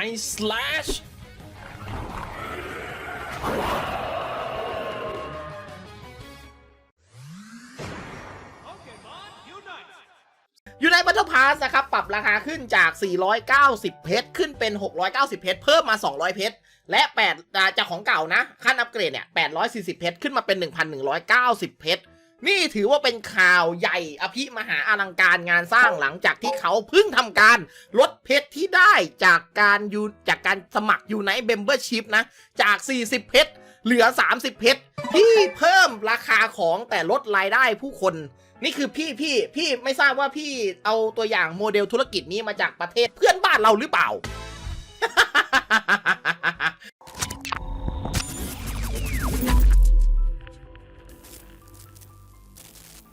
Nice Slash อยู่ในบัตเทิลพาสนะครับ ปรับราคาขึ้นจาก 490 เพชร ขึ้นเป็น 690 เพชร เพิ่มมา 200 เพชร และ 8 จากของเก่านะ ขั้นอัปเกรดเนี่ย 840 เพชร ขึ้นมาเป็น 1,190 เพชร นี่ถือว่าเป็นข่าวใหญ่อภิมหาอลังการงานสร้างหลังจากที่เขาเพิ่งทำการลดเพชรที่ได้จากการยูจากการสมัครอยู่ในเบมเบอร์ชิพนะ จาก 40 เพชรเหลือ 30 เพชรที่เพิ่มราคาของแต่ลดรายได้ผู้คน นี่คือพี่พี่พี่ไม่ทราบว่าพี่เอาตัวอย่างโมเดลธุรกิจนี้มาจากประเทศเพื่อนบ้านเราหรือเปล่า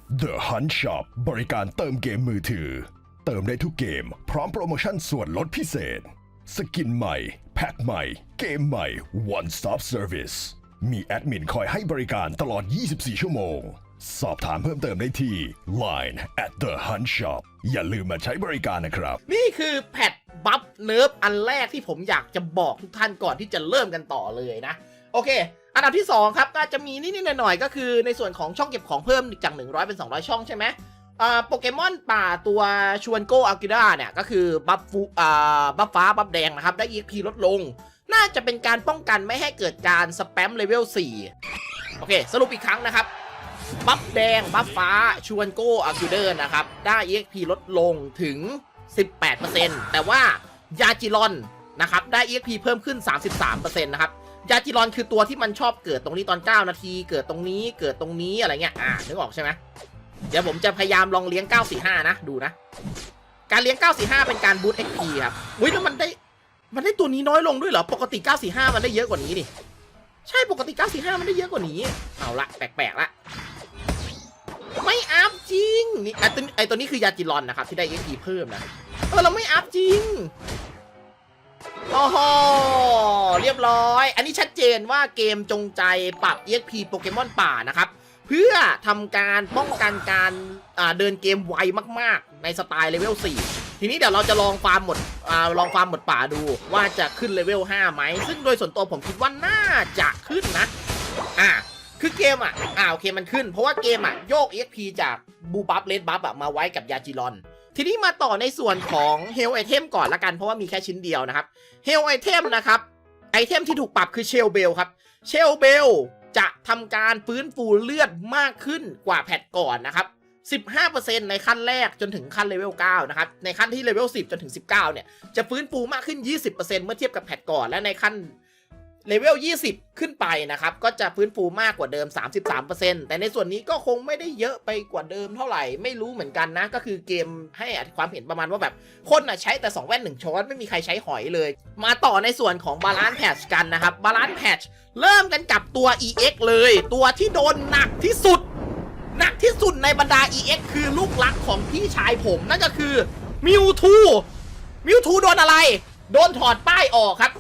The Hunt Shop บริการเติมเกมมือถือ เติมได้ทุกเกม พร้อมโปรโมชั่นส่วนลดพิเศษ สกินใหม่ แพ็คใหม่ เกมใหม่ One Stop Service มีแอดมินคอยให้บริการตลอด 24 ชั่วโมง สอบถามเพิ่มเติมได้ที่ Line at the Hunt Shop อย่าลืมมาใช้บริการนะครับ นี่คือแพทบัฟเนิร์ฟอันแรกที่ผมอยากจะบอกทุกท่านก่อนที่จะเริ่มกันต่อเลยนะ โอเค อันดับที่ 2 ครับก็จะมีนิดๆหน่อยๆก็คือในส่วนของช่องเก็บของเพิ่มจาก 100 เป็น 200 ช่องใช่ไหมอ่าโปเกมอนป่าตัวชวนโกอากิดาเนี่ย ก็คือบัฟฟูอ่าบัฟฟ้า บัฟแดงนะครับ ได้ EXP ลดลง น่าจะเป็นการป้องกันไม่ให้เกิดการสแปมเลเวล 4 โอเค สรุปอีกครั้งนะครับ บัฟแดง บัฟฟ้าชวนโกอากิเดอร์นะครับ ได้ EXP ลดลงถึง 18%แต่ว่ายาจิรอนนะครับ ได้ EXP เพิ่มขึ้น 33%นะครับ ยาจิรอนคือตัวที่มันชอบเกิดตรงนี้ตอน 9 นาที เกิดตรงนี้เกิดตรงนี้อะไรเงี้ยอ่านึกออกใช่ไหมเดี๋ยวผมจะพยายามลองเลี้ยง 945 นะ ดูนะ การเลี้ยง 945 เป็นการบูต XP ครับอุ้ยแล้วมันได้ มันได้ตัวนี้น้อยลงด้วยเหรอ ปกติ 945 มันได้เยอะกว่านี้นี่ใช่ปกติ 945 มันได้เยอะกว่านี้ เอาละแปลกๆละไม่อัพจริงนี่ไอตัวไอตัวนี้คือยาจิรอนนะครับที่ได้ XP เพิ่มนะเออเราไม่อัพจริง โอ้โห เรียบร้อย อันนี้ชัดเจนว่าเกมจงใจปรับ EXP โปเกมอนป่านะครับ เพื่อทำการป้องกันการเดินเกมไวมากๆ ในสไตล์เลเวล 4 ทีนี้เดี๋ยวเราจะลองฟาร์มหมดอลองฟาร์มหมดป่าดูว่าจะขึ้นเลเวล 5 ไหม ซึ่งโดยส่วนตัวผมคิดว่าน่าจะขึ้นนะ อ่าคือเกมอะอ่าโอเคมันขึ้น เพราะว่าเกมอะโยก EXP จากบูบัฟเลดบัฟอะมาไว้กับยาจิรอน ทีนี้มาต่อในส่วนของเฮลไอเทมก่อนละกันเพราะว่ามีแค่ชิ้นเดียวนะครับเฮลไอเทมนะครับไอเทมที่ถูกปรับคือเชลเบลครับเชลเบลจะทำการฟื้นฟูเลือดมากขึ้นกว่าแพทก่อนนะครับ 15%ในขั้นแรกจนถึงขั้นเลเวล 9 นะครับ ในขั้นที่เลเวล 10 จนถึง 19 เนี่ย จะฟื้นฟูมากขึ้น 20%เมื่อเทียบกับแพทก่อน และในขั้น เลเวล 20 ขึ้นไปนะครับ ก็จะฟื้นฟูมากกว่าเดิม 33%แต่ในส่วนนี้ก็คงไม่ได้เยอะไปกว่าเดิมเท่าไหร่ ไม่รู้เหมือนกันนะ ก็คือเกมให้ความเห็นประมาณว่าแบบ คนอะใช้แต่ 2 แว่น 1 ช้อน ไม่มีใครใช้หอยเลย มาต่อในส่วนของบาลานซ์แพชกันนะครับบาลานซ์แพชเริ่มกันกับตัว EX เลย ตัวที่โดนหนักที่สุด หนักที่สุดในบรรดา EX คือลูกรักของพี่ชายผมนั่นก็คือมิวทูมิวทูโดนอะไร โดนถอดป้ายออกครับ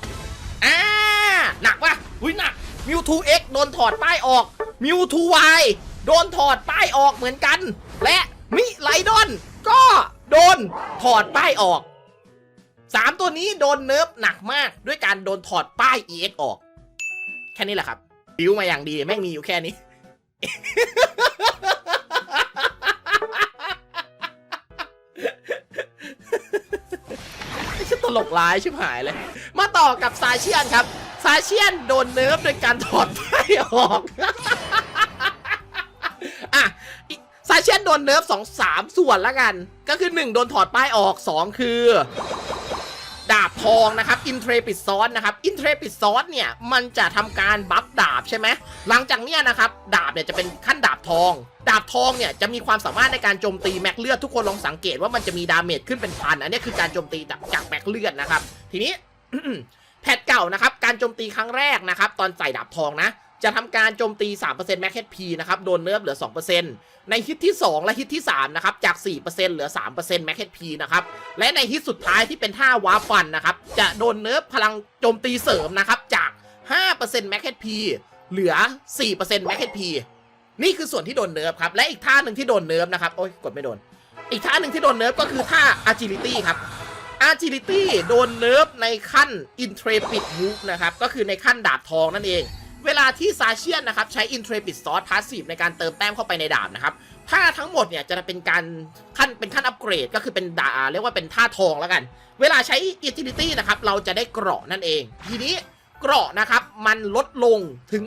อ่า หนักปะอุ้ยหนักมิวทูเอ็กโดนถอดป้ายออกมิวทูวโดนถอดป้ายออกเหมือนกัน และมิไลดอน ก็โดนถอดป้ายออกสามตัวนี้โดนเนิร์ฟหนักมากด้วยการโดนถอดป้าย EX ออก แค่นี้แหละครับบิวมาอย่างดีแม่งมีอยู่แค่นี้ ไม่ใช่ตลกร้ายชิบหายเลย มาต่อกับซาเชียนครับ ซาเชียนโดนเนิร์ฟโดยการถอดไพ่ออก อะซาเชียนโดนเนิร์ฟสองสามส่วนละกัน ก็คือ 1 โดนถอดป้ายออก 2 คือ ดาบทองนะครับอินเทรปิดซอสนะครับอินเทรปิดซอสเนี่ย มันจะทำการบัฟดาบใช่ไหมหลังจากเนี้ยนะครับ ดาบเนี่ยจะเป็นขั้นดาบทอง ดาบทองเนี่ยจะมีความสามารถในการโจมตีแม็กเลือดทุกคนลองสังเกตว่ามันจะมีดาเมจขึ้นเป็นพันอันนี้คือการโจมตีจากจากแม็กเลือดนะครับ ทีนี้ พทเก่านะครับ การโจมตีครั้งแรกนะครับ ตอนใส่ดาบทองนะ จะทำการโจมตี 3% Max HP นะครับ โดนเนิร์ฟเหลือ 2%ในฮิตที่ 2 และฮิตที่ 3 นะครับ จาก 4%เหลือ 3% Max HP นะครับ และในฮิตสุดท้ายที่เป็นท่าวาร์ปฟันนะครับ จะโดนเนิร์ฟพลังโจมตีเสริมนะครับ จาก 5% Max HP เหลือ 4% Max HP นี่คือส่วนที่โดนเนิร์ฟครับ และอีกท่าหนึ่งที่โดนเนิร์ฟนะครับ โอ้ยกดไม่โดน อีกท่าหนึ่งที่โดนเนิร์ฟก็คือท่า agility ครับ Agility โดนเนิร์ฟในขั้น Intrepid Move นะครับ ก็คือในขั้นดาบทองนั่นเอง เวลาที่ซาเชียนนะครับ ใช้ Intrepid Sword Passive ในการเติมแต้มเข้าไปในดาบนะครับท่าทั้งหมดเนี่ยจะเป็นการขั้นเป็นขั้นอัปเกรดก็คือเป็นดาเรียกว่าเป็นท่าทองแล้วกัน เวลาใช้ Agility นะครับเราจะได้เกราะนั่นเอง ทีนี้เกราะนะครับมันลดลงถึง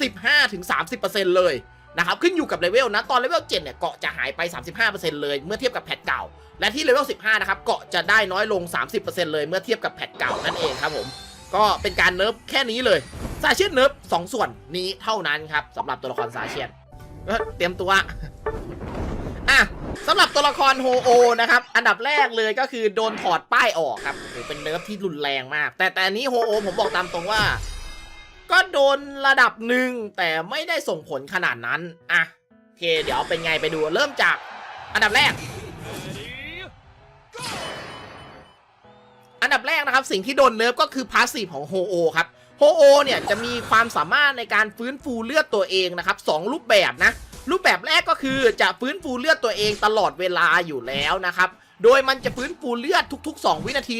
35ถึง30%เลย นะครับขึ้นอยู่กับเลเวลนะตอนเลเวล7เนี่ยเกาะจะหายไป 35%เลยเมื่อเทียบกับแพทเก่า และที่เลเวล15 นะครับเกาะจะได้น้อยลง 30%เลยเมื่อเทียบกับแพทเก่านั่นเองครับผมก็เป็นการเนิร์ฟแค่นี้เลยซาเชียนเนิร์ฟสองส่วนนี้เท่านั้นครับสำหรับตัวละครซาเชียนเตรียมตัวอะสำหรับตัวละครโฮโอนะครับอันดับแรกเลยก็คือโดนถอดป้ายออกครับโอ้โหเป็นเนิร์ฟที่รุนแรงมาก แต่แต่นนี้โฮโอผมบอกตามตรงว่า ก็โดนระดับหนึ่งแต่ไม่ได้ส่งผลขนาดนั้น อะโอเค เดี๋ยวเป็นไงไปดูเริ่มจากอันดับแรก อันดับแรกนะครับ สิ่งที่โดนเนิร์ฟก็คือพาสซีฟของโฮโอครับโฮโอเนี่ยจะมีความสามารถในการฟื้นฟูเลือดตัวเองนะครับสองรูปแบบนะ รูปแบบแรกก็คือจะฟื้นฟูเลือดตัวเองตลอดเวลาอยู่แล้วนะครับ โดยมันจะฟื้นฟูเลือดทุก ๆ 2 วินาที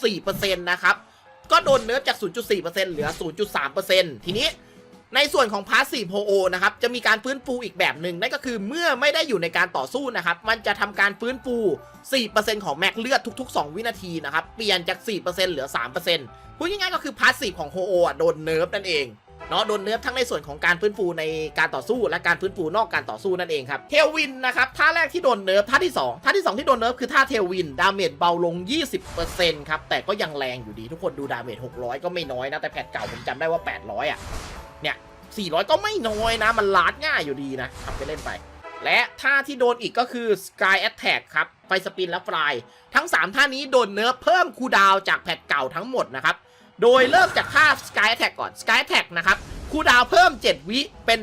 0.4%นะครับ ก็โดนเนิร์ฟจาก 0.4%เหลือ 0.3%ทีนี้ในส่วนของพาสซีฟโฮโอนะครับ จะมีการฟื้นฟูอีกแบบหนึ่งนั่นก็คือเมื่อไม่ได้อยู่ในการต่อสู้นะครับ มันจะทำการฟื้นฟู 4%ของแม็กเลือดทุก ๆ 2 วินาทีนะครับ เปลี่ยนจาก 4%เหลือ 3%พูดง่ายๆก็คือพาสซีฟของโฮโอโดนเนิร์ฟนั่นเอง เนาะโดนเนิร์ฟทั้งในส่วนของการฟื้นฟูในการต่อสู้และการฟื้นฟูนอกการต่อสู้นั่นเองครับเทลวินนะครับท่าแรกที่โดนเนิร์ฟท่าที่ 2 ท่าที่ 2 ที่โดนเนิร์ฟคือท่าเทลวินดาเมจเบาลง 20%ครับแต่ก็ยังแรงอยู่ดีทุกคนดูดาเมจ600 ก็ไม่น้อยนะแต่แพทเก่าผมจำได้ว่า 800อะเนี่ย400 ก็ไม่น้อยนะ มันลาดง่ายอยู่ดีนะทำไปเล่นไป และท่าที่โดนอีกก็คือ Sky Attack ครับไฟสปินและฟลายทั้ง 3 ท่านี้โดนเนิร์ฟเพิ่มคูดาวจากแพทเก่าทั้งหมดนะครับ โดยเริ่มจากท่า Sky Attack ก่อน Sky Attack นะครับคูดาวเพิ่ม 7 วิเป็น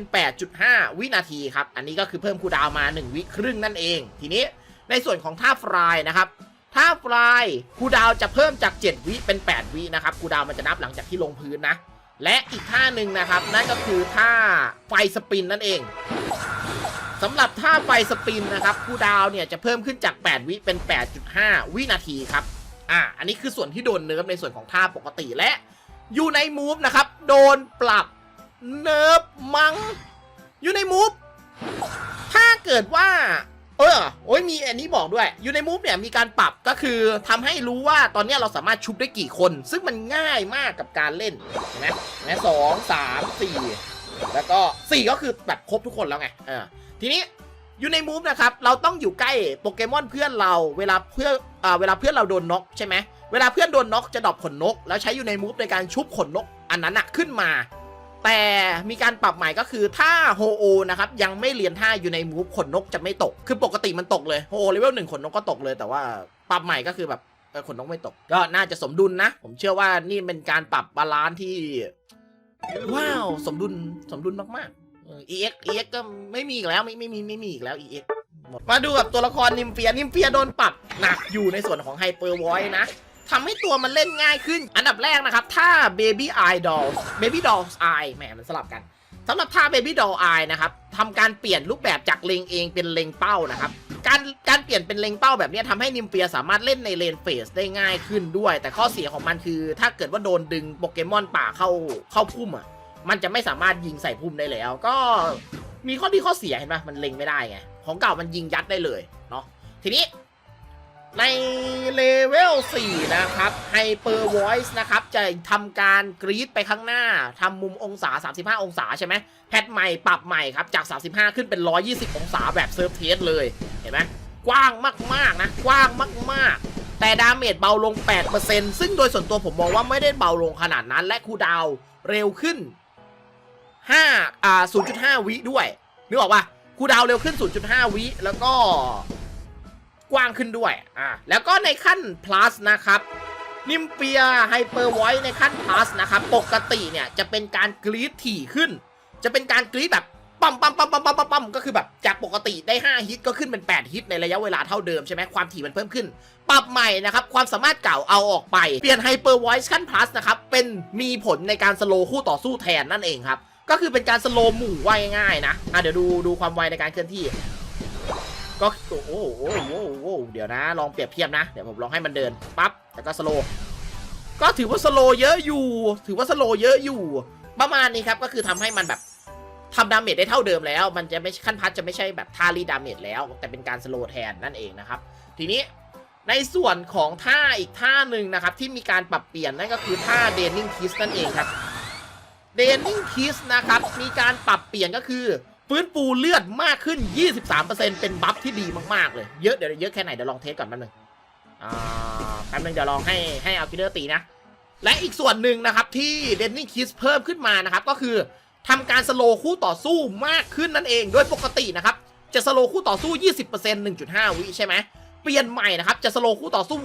8.5 วินาทีครับ อันนี้ก็คือเพิ่มคูดาวมา 1 วิครึ่งนั่นเอง ทีนี้ในส่วนของท่าฟลายนะครับท่าฟลายคูดาวจะเพิ่มจาก 7 วิเป็น 8 วินะครับคูดาวมันจะนับหลังจากที่ลงพื้นนะ และอีกท่าหนึ่งนะครับ นั่นก็คือท่าไฟสปินนั่นเองสำหรับท่าไฟสปินนะครับคูดาวเนี่ยจะเพิ่มขึ้นจาก 8 วิเป็น 8.5 วินาทีครับ อ่าอันนี้คือส่วนที่โดนเนิร์ฟในส่วนของท่าปกติและอยู่ในมูฟนะครับ โดนปรับเนิร์ฟมังอยู่ในมูฟถ้าเกิดว่า เออโอ้ยมีอันนี้บอกด้วย อยู่ในมูฟเนี่ยมีการปรับก็คือทำให้รู้ว่าตอนนี้เราสามารถชุบได้กี่คน ซึ่งมันง่ายมากกับการเล่นนไหมเห็นไหมสองสามสี่แล้วก็สี่ก็คือแบบครบทุกคนแล้วไงเออทีนี้ อยู่ในมูฟนะครับ เราต้องอยู่ใกล้โปเกมอนเพื่อนเรา เวลาเพื่อนอ่าเวลาเพื่อนเราโดนน็อกใช่ไหมเวลาเพื่อนโดนน็อกจะดรอปขนนก แล้วใช้อยู่ในมูฟในการชุบขนนกอันนั้นอะขึ้นมา แต่มีการปรับใหม่ก็คือถ้าโฮโอนะครับยังไม่เรียนท่าอยู่ในมูฟขนนกจะไม่ตก คือปกติมันตกเลยโฮโอเลเวลหนึ่งขนนกก็ตกเลย แต่ว่าปรับใหม่ก็คือแบบขนนกไม่ตก ก็น่าจะสมดุลนะ ผมเชื่อว่านี่เป็นการปรับบาลานซ์ที่ ว้าว สมดุลสมดุลมากๆ เออ EX EX ก็ไม่มีอีกแล้วไม่ไม่มีไม่มีอีกแล้ว EX หมดมาดูกับตัวละครนิมเฟียนิมเฟียโดนปรับหนักอยู่ในส่วนของไฮเปอร์วอยนะทำให้ตัวมันเล่นง่ายขึ้น อันดับแรกนะครับ ถ้า Baby Eye Dolls Baby Dolls Eye แหมมันสลับกันสำหรับท่า Baby Doll Eye นะครับทำการเปลี่ยนรูปแบบจากเลงเองเป็นเลงเป้านะครับ การการเปลี่ยนเป็นเลงเป้าแบบนี้ทำให้นิมเฟียสามารถเล่นในเลนเฟสได้ง่ายขึ้นด้วย แต่ข้อเสียของมันคือ ถ้าเกิดว่าโดนดึงโปเกมอนป่าเข้าเข้าพุ่มอะ มันจะไม่สามารถยิงใส่พุ่มได้แล้ว ก็มีข้อดีข้อเสียเห็นไหมมันเล็งไม่ได้ไง ของเก่ามันยิงยัดได้เลยเนาะทีนี้ในเลเวล 4 นะครับ Hyper Voice นะครับ จะทำการกรีดไปข้างหน้าทำมุมองศา 35 องศาใช่ไหมแพทใหม่ปรับใหม่ครับ จาก 35 ขึ้นเป็น 120 องศาแบบเซิร์ฟเทสเลย เห็นไหมกว้างมาก ๆ นะ กว้างมาก ๆ แต่ดาเมจเบาลง 8%ซึ่งโดยส่วนตัวผมมองว่าไม่ได้เบาลงขนาดนั้น และคูดาวเร็วขึ้น 5อ่า0.5 วิด้วยนึกออกปะคูดาวเร็วขึ้น 0.5 วิแล้วก็กว้างขึ้นด้วยอ่าแล้วก็ในขั้น plus นะครับนิมเปียไฮเปอร์ไวในขั้น plus นะครับปกติเนี่ยจะเป็นการกรีดถี่ขึ้น จะเป็นการกรีดแบบปั๊มปั๊มปั๊มปั๊มปั๊มปั๊มก็คือแบบจากปกติได้ 5 ฮิตก็ขึ้นเป็น 8 ฮิตในระยะเวลาเท่าเดิมใช่ไหมความถี่มันเพิ่มขึ้น ปรับใหม่นะครับ ความสามารถเก่าเอาออกไป เปลี่ยนไฮเปอร์ไวขั้น plus นะครับ เป็นมีผลในการสโลว์คู่ต่อสู้แทนนั่นเองครับ ก็คือเป็นการสโลว์หมู่ไวง่ายๆนะอะเดี๋ยวดูดูความไวในการเคลื่อนที่ ก็โอ้โหโอ้โหโอ้โหเดี๋ยวนะ ลองเปรียบเทียบนะ เดี๋ยวผมลองให้มันเดินปั๊บแล้วก็สโลก็ถือว่าสโลเยอะอยู่ ถือว่าสโลเยอะอยู่ ประมาณนี้ครับก็คือทำให้มันแบบทำดาเมจได้เท่าเดิมแล้ว มันจะไม่ขั้นพัดจะไม่ใช่แบบทารีดาเมจแล้ว แต่เป็นการสโลแทนนั่นเองนะครับ ทีนี้ในส่วนของท่าอีกท่าหนึ่งนะครับ ที่มีการปรับเปลี่ยนนั่นก็คือท่าเดนนิงคิสนั่นเองครับ เดนนิงคิสนะครับ มีการปรับเปลี่ยนก็คือ ฟื้นฟูเลือดมากขึ้น 23%เป็นบัฟที่ดีมาก ๆ เลย เยอะเดี๋ยวเยอะแค่ไหน เดี๋ยวลองเทสก่อนแป๊บนึงอ่าแป๊บนึงเดี๋ยวลองให้ให้เอาคิลเลอร์ตีนะ และอีกส่วนหนึ่งนะครับที่เดนนิงคิสเพิ่มขึ้นมานะครับก็คือทำการสโลคู่ต่อสู้มากขึ้นนั่นเอง โดยปกตินะครับจะสโลคู่ต่อสู้ 20% 1.5 วิใช่ไหมเปลี่ยนใหม่นะครับจะสโลคู่ต่อสู้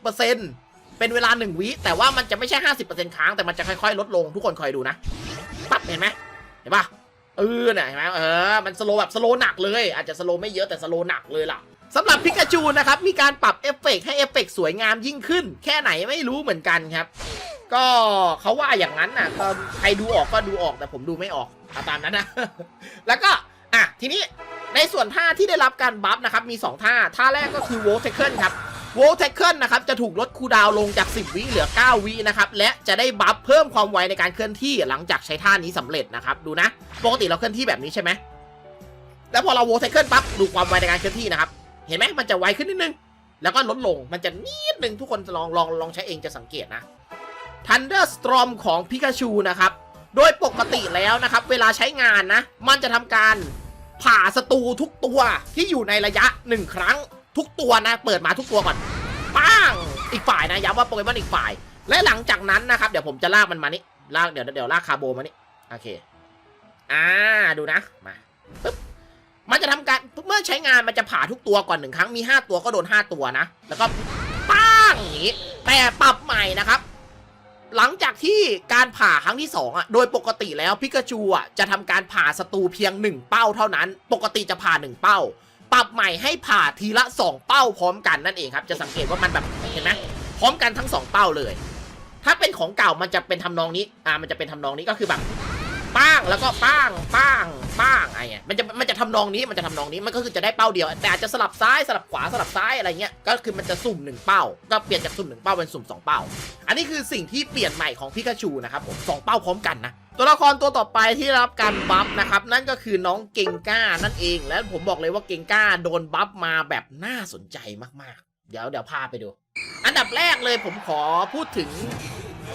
50% เป็นเวลา1วิแต่ว่ามันจะไม่ใช่ 50%ค้างแต่มันจะค่อยๆ ลดลงทุกคนคอยดูนะปั๊บเห็นไหมเห็นปะเออน่ะเห็นไหมเออมันสโลว์แบบสโลว์หนักเลย อาจจะสโลว์ไม่เยอะแต่สโลว์หนักเลยล่ะสำหรับพิกาจูนะครับ มีการปรับเอฟเฟกต์ให้เอฟเฟกต์สวยงามยิ่งขึ้น แค่ไหนไม่รู้เหมือนกันครับ ก็เขาว่าอย่างนั้นน่ะก็ใครดูออกก็ดูออกแต่ผมดูไม่ออกเอาตามนั้นนะ แล้วก็อะทีนี้ในส่วนท่าที่ได้รับการบัฟนะครับมี 2 ท่า ท่าแรกก็คือ w o l t a c l e ครับ w o l t a c l e นะครับจะถูกลดคูดาวลงจาก 10 วิเหลือ 9 วินะครับและจะได้บัฟเพิ่มความไวในการเคลื่อนที่หลังจากใช้ท่านี้สำเร็จนะครับดูนะปกติเราเคลื่อนที่แบบนี้ใช่ไหมแล้วพอเรา w o l t a c l e ปั๊บดูความไวในการเคลื่อนที่นะครับเห็นไหมมันจะไวขึ้นนิดนึง แล้วก็ลดลงมันจะนิดนึงทุกคนลองลองลองใช้เองจะสังเกตนะ Thunderstorm ของพิกาชูนะครับโดยปกติแล้วนะครับเวลาใช้งานนะ มันจะทำการผ่าศัตรูทุกตัวที่อยู่ในระยะ 1 ครั้ง ทุกตัวนะ เปิดมาทุกตัวก่อนป้างอีกฝ่ายนะย้ำว่าโปเกมอนอีกฝ่าย และหลังจากนั้นนะครับเดี๋ยวผมจะลากมันมานี่ลากเดี๋ยวเดี๋ยวลากคาโบมานี่โอเค อ่าดูนะมาปึ๊บมันจะทำการเมื่อใช้งานมันจะผ่าทุกตัวก่อนหนึ่งครั้งมี 5 ตัวก็โดน 5 ตัวนะ แล้วก็ป้างอย่างนี้แต่ปรับใหม่นะครับหลังจากที่การผ่าครั้งที่ 2อะ โดยปกติแล้วพิกาจูอะจะทำการผ่าศัตรูเพียง 1 เป้าเท่านั้น ปกติจะผ่า 1 เป้า ปรับใหม่ให้ผ่าทีละ 2 เป้าพร้อมกันนั่นเองครับ จะสังเกตว่ามันแบบเห็นไหมพร้อมกันทั้ง 2 เป้าเลย ถ้าเป็นของเก่ามันจะเป็นทำนองนี้อ่ามันจะเป็นทำนองนี้ก็คือแบบป้างแล้วก็ป้างป้างป้างอะไรเงี้ยมันจะมันจะทำนองนี้มันจะทำนองนี้มันก็คือจะได้เป้าเดียว แต่อาจจะสลับซ้ายสลับขวาสลับซ้ายอะไรเงี้ยก็คือมันจะสุ่มหนึ่งเป้า ก็เปลี่ยนจากสุ่มหนึ่งเป้าเป็นสุ่มสองเป้า อันนี้คือสิ่งที่เปลี่ยนใหม่ของพิกาชูนะครับผมสองเป้าพร้อมกันนะ ตัวละครตัวต่อไปที่รับการบัฟนะครับ นั่นก็คือน้องเกงก้านั่นเอง และผมบอกเลยว่าเกงก้าโดนบัฟมาแบบน่าสนใจมากๆ เดี๋ยวเดี๋ยวพาไปดู อันดับแรกเลยผมขอพูดถึง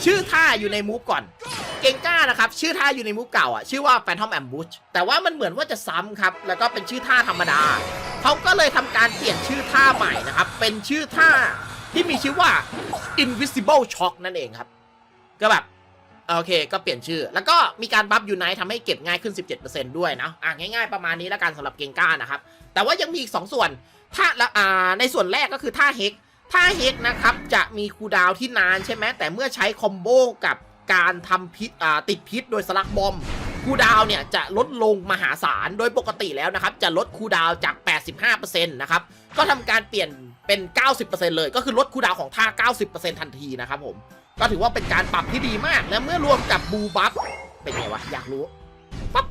ชื่อท่าอยู่ในมูฟก่อน เกงก้านะครับ ชื่อท่าอยู่ในมูฟเก่าอะชื่อว่า Phantom Ambush แต่ว่ามันเหมือนว่าจะซ้ำครับ แล้วก็เป็นชื่อท่าธรรมดา เขาก็เลยทำการเปลี่ยนชื่อท่าใหม่นะครับ เป็นชื่อท่าที่มีชื่อว่า Invisible Shock นั่นเองครับ ก็แบบ โอเค ก็เปลี่ยนชื่อ แล้วก็มีการบัฟยูไนท์ทำให้เก็บง่ายขึ้น 17%ด้วยนะอะง่ายๆประมาณนี้แล้วกันสำหรับเกงก้านะครับ แต่ว่ายังมีอีก 2 ส่วนท่าละอ่าในส่วนแรกก็คือท่าเฮกท่าเฮกนะครับ จะมีคูดาวที่นานใช่ไหมแต่เมื่อใช้คอมโบกับการทำพิษอ่าติดพิษโดยสลักบอมคูดาวเนี่ยจะลดลงมหาศาลโดยปกติแล้วนะครับ จะลดคูดาวจาก 85%นะครับ ก็ทำการเปลี่ยนเป็น 90%เลย ก็คือลดคูดาวของท่า 90%ทันทีนะครับผม ก็ถือว่าเป็นการปรับที่ดีมาก และเมื่อรวมกับบูบัฟเป็นไงวะ อยากรู้ปั๊บ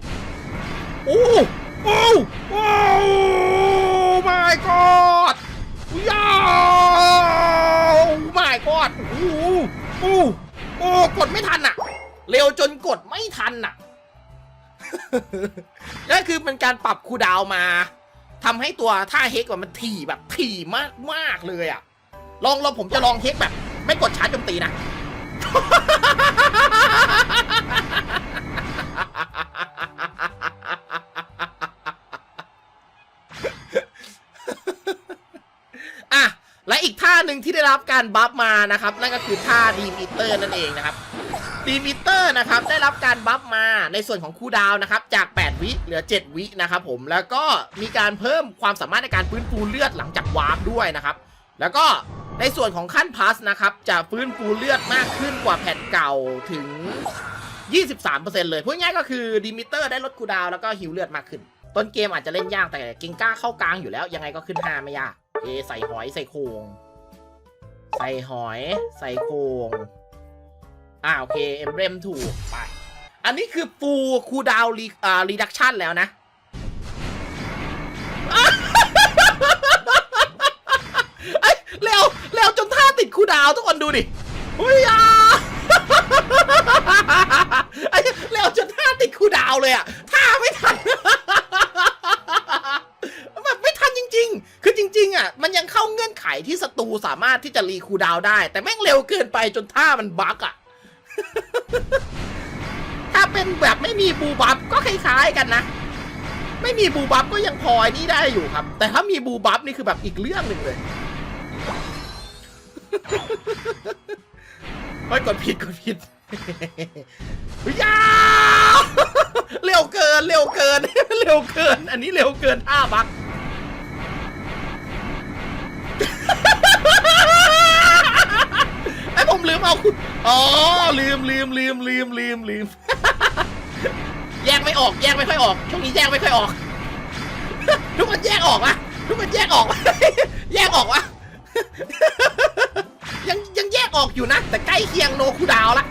โอ้โอ้โอ้ my god ยาว my god โอ้โอ้โอ้กดไม่ทันอะเร็วจนกดไม่ทันอะก็คือเป็นการปรับคูดาวมาทำให้ตัวท่าเฮกมันถี่แบบถี่มากมากเลยอะลองลองผมจะลองเฮกแบบ ไม่กดชาร์จโจมตีนะ อะ และอีกท่าหนึ่งที่ได้รับการบัฟมานะครับ นั่นก็คือท่าดีมิเตอร์นั่นเองนะครับดีมิเตอร์นะครับได้รับการบัฟมาในส่วนของคูดาวน์นะครับ จาก 8 วิเหลือ 7 วินะครับผมแล้วก็มีการเพิ่มความสามารถในการฟื้นฟูเลือดหลังจากวาร์ปด้วยนะครับ แล้วก็ ในส่วนของขั้นพลัสนะครับ จะฟื้นฟูเลือดมากขึ้นกว่าแผ่นเก่าถึง 23%เลยพูดง่ายก็คือดิมิเตอร์ได้ลดคูดาวแล้วก็ฮิวเลือดมากขึ้น ต้นเกมอาจจะเล่นยากแต่เก่งก้าเข้ากลางอยู่แล้ว ยังไงก็ขึ้น5ไม่ยากเอใส่หอยใส่โคงใส่หอย ใส่โคงอ่าโอเค เอ็มเบรมถูกไป อันนี้คือฟูคูดาวรีอ่ารีดักชันแล้วนะ เอ้วจนท่าติดคูดาวทุกคนดูดิอุ้ยอะไอ้เร็วจนท่าติดคูดาวเลยอะท่าไม่ทันแบบไม่ทันจริง ๆ คือจริง ๆ อะ มันยังเข้าเงื่อนไขที่ศัตรูสามารถที่จะรีคูดาวได้ แต่แม่งเร็วเกินไปจนท่ามันบั๊กอะถ้าเป็นแบบไม่มีบูบับก็คล้ายๆกันนะ ไม่มีบูบับก็ยังพอไอ้นี่ได้อยู่ครับ แต่ถ้ามีบูบับนี่คือแบบอีกเรื่องหนึ่งเลย เฮ้ยกดผิดกดผิดยาวเร็วเกินเร็วเกินเร็วเกิน อันนี้เร็วเกินท่าบักไอผมลืมเอาคุณอ๋อลืมลืมลืมลืมลืมลืมแยกไม่ออกแยกไม่ค่อยออก ช่วงนี้แยกไม่ค่อยออก ทุกคนแยกออกปะทุกคนแยกออกปะแยกออกปะ ยังยังแยกออกอยู่นะ แต่ใกล้เคียงโนคูดาวละ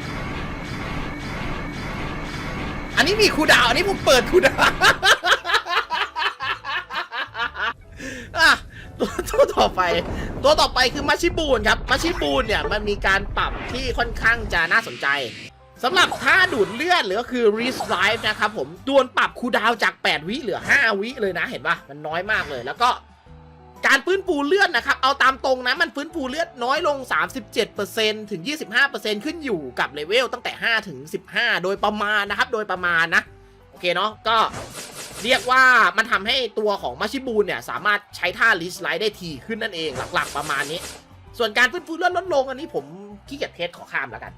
อันนี้มีคูดาว อันนี้ผมเปิดคูดาวตัวตัวต่อไป ตัวต่อไปคือมาชิบูนครับ มาชิบูนเนี่ยมันมีการปรับที่ค่อนข้างจะน่าสนใจสำหรับท่าดูดเลือดหรือก็คือ r e s l i f e นะครับผมดวนปรับคูดาวจาก 8 วิเหลือ 5 วิเลยนะเห็นปะมันน้อยมากเลย แล้วก็ การฟื้นฟูเลือดนะครับ เอาตามตรงนะ มันฟื้นฟูเลือดน้อยลง 37%ถึง 25%ขึ้นอยู่กับเลเวลตั้งแต่ 5 ถึง 15 โดยประมาณนะครับ โดยประมาณนะ โอเคเนาะ ก็เรียกว่ามันทำให้ตัวของมาชิบูนเนี่ย สามารถใช้ท่าลิสไลด์ได้ทีขึ้นนั่นเองหลักๆ ประมาณนี้ ส่วนการฟื้นฟูเลือดลดลงอันนี้ผมขี้เกียจเทสขอข้ามแล้วกัน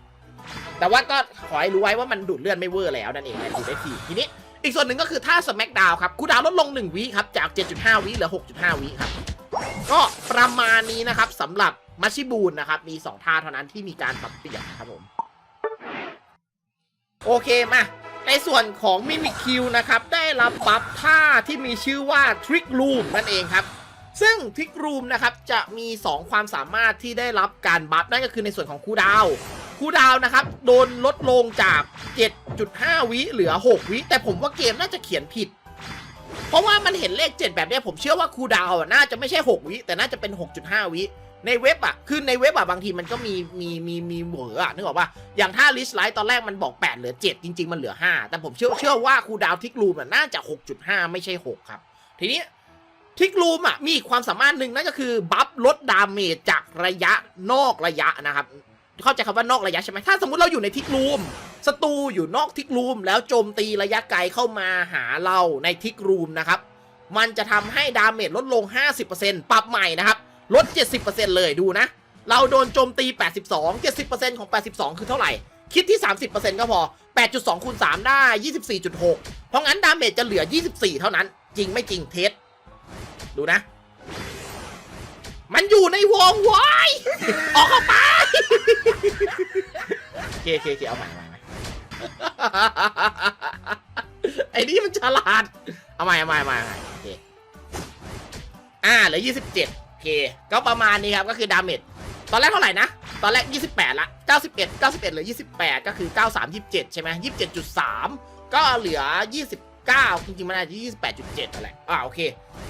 แต่ว่าก็ขอให้รู้ไว้ว่ามันดูดเลือดไม่เวอร์แล้วนั่นเองดูดได้ทีทีนี้อีกส่วนหนึ่งก็คือท่าสแมกดาวครับคูดาวลดลง1วิครับจาก 7.5วิเหลือ 6.5วิครับ ก็ประมาณนี้นะครับสำหรับมัชชิบูนนะครับ มี 2 ท่าเท่านั้นที่มีการปรับเปลี่ยนนะครับผม โอเคมาในส่วนของมิมิคิวนะครับ ได้รับบัฟท่าที่มีชื่อว่าทริกรูมนั่นเองครับ ซึ่งทริกรูมนะครับ จะมี 2 ความสามารถที่ได้รับการบัฟนั่นก็คือในส่วนของคูดาวคูดาวน์นะครับ โดนลดลงจาก 7.5 วิเหลือ 6 วิแต่ผมว่าเกมน่าจะเขียนผิด เพราะว่ามันเห็นเลข 7 แบบเนี้ยผมเชื่อว่าครูดาวน่าจะไม่ใช่ 6 วิ แต่น่าจะเป็น 6.5 วิ ในเว็บอะคือในเว็บอะบางทีมันก็มีมีมีมีเหวออะนึกออกปะอย่างถ้าลิสไลท์ตอนแรกมันบอก 8 เหลือ 7 จริง ๆ มันเหลือ 5 แต่ผมเชื่อเชื่อว่าครูดาวทิกรูมอะน่าจะ 6.5 ไม่ใช่ 6 ครับ ทีนี้ทิกรูมอะมีความสามารถหนึ่งนั่นก็คือบัฟลดดาเมจจากระยะนอกระยะนะครับเข้าใจคำว่านอกระยะใช่ไหมถ้าสมมติเราอยู่ในทิกรูม ศัตรูอยู่นอกทิกรูม แล้วโจมตีระยะไกลเข้ามาหาเราในทิกรูมนะครับ มันจะทำให้ดาเมจลดลง 50%ปรับใหม่นะครับ ลด 70%เลยดูนะ เราโดนโจมตี 82 70%ของ 82 คือเท่าไหร่ คิดที่ 30%ก็พอ 8.2คูณ3ได้ 24.6 เพราะงั้นดาเมจจะเหลือ 24 เท่านั้น จริงไม่จริงเทสดูนะ มันอยู่ในวงวายออกเข้าไป โอเคโอเคโอเคเอาใหม่ ไอ้นี่มันฉลาด เอาใหม่เอาใหม่เอาใหม่เอาใหม่โอเค อ่าเหลือ27โอเค ก็ประมาณนี้ครับ ก็คือดาเมจ ตอนแรกเท่าไหร่นะ ตอนแรก 28 ละ 91 91เหลือ 28 ก็คือ 93 27 ใช่ไหม27.3 ก็เหลือ 29 จริงๆ มันอาจจะ28.7อะไรอ่าโอเค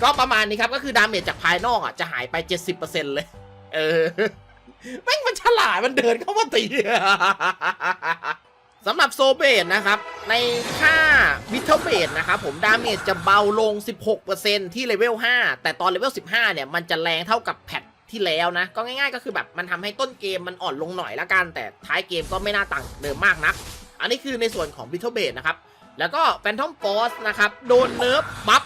ก็ประมาณนี้ครับ ก็คือดาเมจจากภายนอกอะ จะหายไป 70%เลย เออแม่งมันฉลาด มันเดินเข้ามาตี สำหรับโซเบตนะครับ ในค่าวิทเทเบตนะครับผมดาเมจจะเบาลง 16%ที่เลเวล 5 แต่ตอนเลเวล 15 เนี่ย มันจะแรงเท่ากับแพทที่แล้วนะ ก็ง่ายๆก็คือแบบมันทำให้ต้นเกมมันอ่อนลงหน่อยละกัน แต่ท้ายเกมก็ไม่น่าต่างเดิมมากนัก อันนี้คือในส่วนของวิทเทเบตนะครับ แล้วก็แฟนทอมฟอสนะครับ โดนเนิร์ฟบัฟ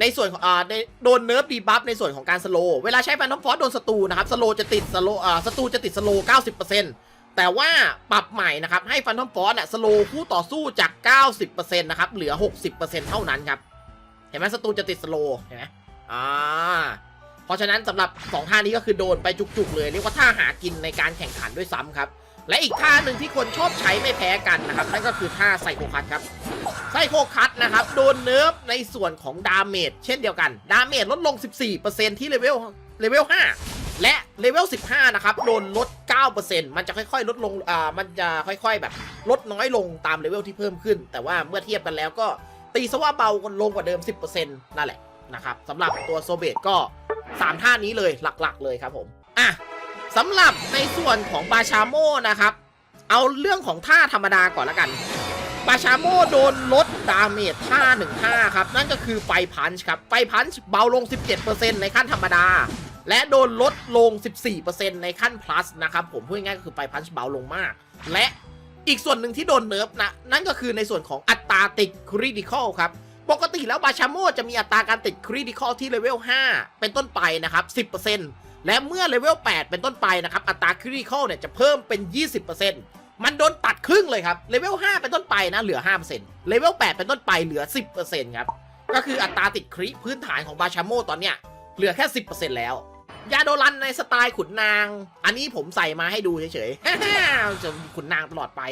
ในส่วนของอ่าในโดนเนิร์ฟดีบัฟในส่วนของการสโล เวลาใช้แฟนทอมฟอสโดนศัตรูนะครับสโลจะติดสโลอ่าศัตรูจะติดสโล 90% แต่ว่าปรับใหม่นะครับ ให้ฟันทอมฟอสอะสโลคู่ต่อสู้จาก 90%นะครับ เหลือ 60%เท่านั้นครับ เห็นไหมศัตรูจะติดสโลเห็นไหมอ่าเพราะฉะนั้นสำหรับ 2 ท่านี้ก็คือโดนไปจุกๆเลย เรียกว่าท่าหากินในการแข่งขันด้วยซ้ำครับ และอีกท่าหนึ่งที่คนชอบใช้ไม่แพ้กันนะครับ นั่นก็คือท่าไซโคคัตครับไซโคคัตนะครับ โดนเนิร์ฟในส่วนของดาเมจเช่นเดียวกัน ดาเมจลดลง 14%ที่เลเวลเลเวล5 และเลเวล 15 นะครับ โดนลด 9%มันจะค่อยๆ ลดลง อ่า มันจะค่อยๆ แบบ ลดน้อยลงตามเลเวลที่เพิ่มขึ้น แต่ว่าเมื่อเทียบกันแล้วก็ตีซะว่าเบาลงกว่าเดิม 10%นั่นแหละนะครับสำหรับตัวโซเบตก็ 3 ท่านี้เลยหลักๆ เลยครับผม อะสำหรับในส่วนของบาชาโมนะครับ เอาเรื่องของท่าธรรมดาก่อนละกัน บาชาโมโดนลดดาเมจท่า1ท่าครับ นั่นก็คือไฟพันช์ครับ ไฟพันช์เบาลง 17%ในขั้นธรรมดา และโดนลดลง 14%ในขั้น plus นะครับผมพูดง่ายๆก็คือไฟพันช์เบาลงมาก และอีกส่วนหนึ่งที่โดนเนิร์ฟนะ นั่นก็คือในส่วนของอัตราติดคริติคอลครับ ปกติแล้วบาชาโมจะมีอัตราการติดคริติคอลที่เลเวล 5 เป็นต้นไปนะครับ 10%และเมื่อเลเวล 8 เป็นต้นไปนะครับ อัตราคริติคอลเนี่ยจะเพิ่มเป็น 20%มันโดนตัดครึ่งเลยครับ เลเวล 5 เป็นต้นไปนะ เหลือ 5%เลเวล 8 เป็นต้นไปเหลือ 10%ครับ ก็คืออัตราติดคริพื้นฐานของบาชาโมตอนเนี้ยเหลือแค่ 10%แล้ว ยาโดรันในสไตล์ขุนนาง อันนี้ผมใส่มาให้ดูเฉยๆ จะขุนนางตลอดไป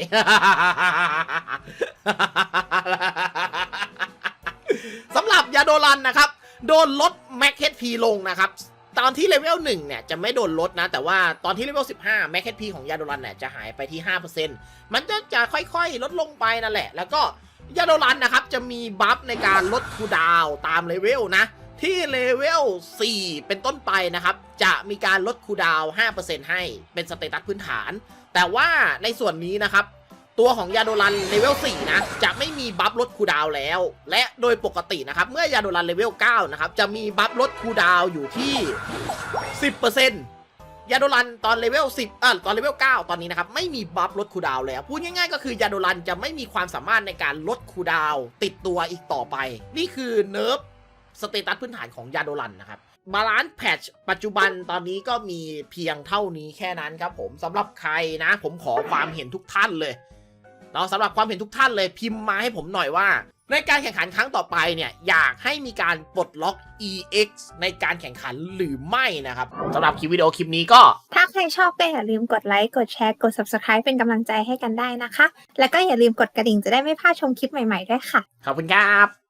สำหรับยาโดรันนะครับ โดนลดแม็กเฮดพีลงนะครับ ตอนที่เลเวล1เนี่ยจะไม่โดนลดนะ แต่ว่าตอนที่เลเวล15แม็กเฮดพีของยาโดรันเนี่ยจะหายไปที่ 5%มันจะจะค่อยๆ ลดลงไปนั่นแหละ แล้วก็ยาโดรันนะครับจะมีบัฟในการลดคูดาวตามเลเวลนะ ที่เลเวล 4 เป็นต้นไปนะครับ จะมีการลดคูดาว 5%ให้เป็นสเตตัสพื้นฐาน แต่ว่าในส่วนนี้นะครับ ตัวของยาโดรันเลเวล 4 นะ จะไม่มีบัฟลดคูดาวแล้ว และโดยปกตินะครับ เมื่อยาโดรันเลเวล 9 นะครับ จะมีบัฟลดคูดาวอยู่ที่ 10%ยาโดรันตอนเลเวล 10 เอ่อ ตอนเลเวล 9 ตอนนี้นะครับ ไม่มีบัฟลดคูดาวแล้ว พูดง่ายๆ ก็คือยาโดรันจะไม่มีความสามารถในการลดคูดาวติดตัวอีกต่อไป นี่คือเนิร์ฟ สเตตัสพื้นฐานของยาโดรันนะครับบาลานซ์แพทชปัจจุบันตอนนี้ก็มีเพียงเท่านี้แค่นั้นครับผมสำหรับใครนะ ผมขอความเห็นทุกท่านเลยเนาะสำหรับความเห็นทุกท่านเลยพิมพ์มาให้ผมหน่อยว่า ในการแข่งขันครั้งต่อไปเนี่ยอยากให้มีการปลดล็อก EX ในการแข่งขันหรือไม่นะครับสำหรับคลิปวิดีโอคลิปนี้ก็ ถ้าใครชอบก็อย่าลืมกดไลค์กดแชร์กด subscribe เป็นกำลังใจให้กันได้นะคะ แล้วก็อย่าลืมกดกระดิ่งจะได้ไม่พลาดชมคลิปใหม่ๆด้วยค่ะขอบคุณครับ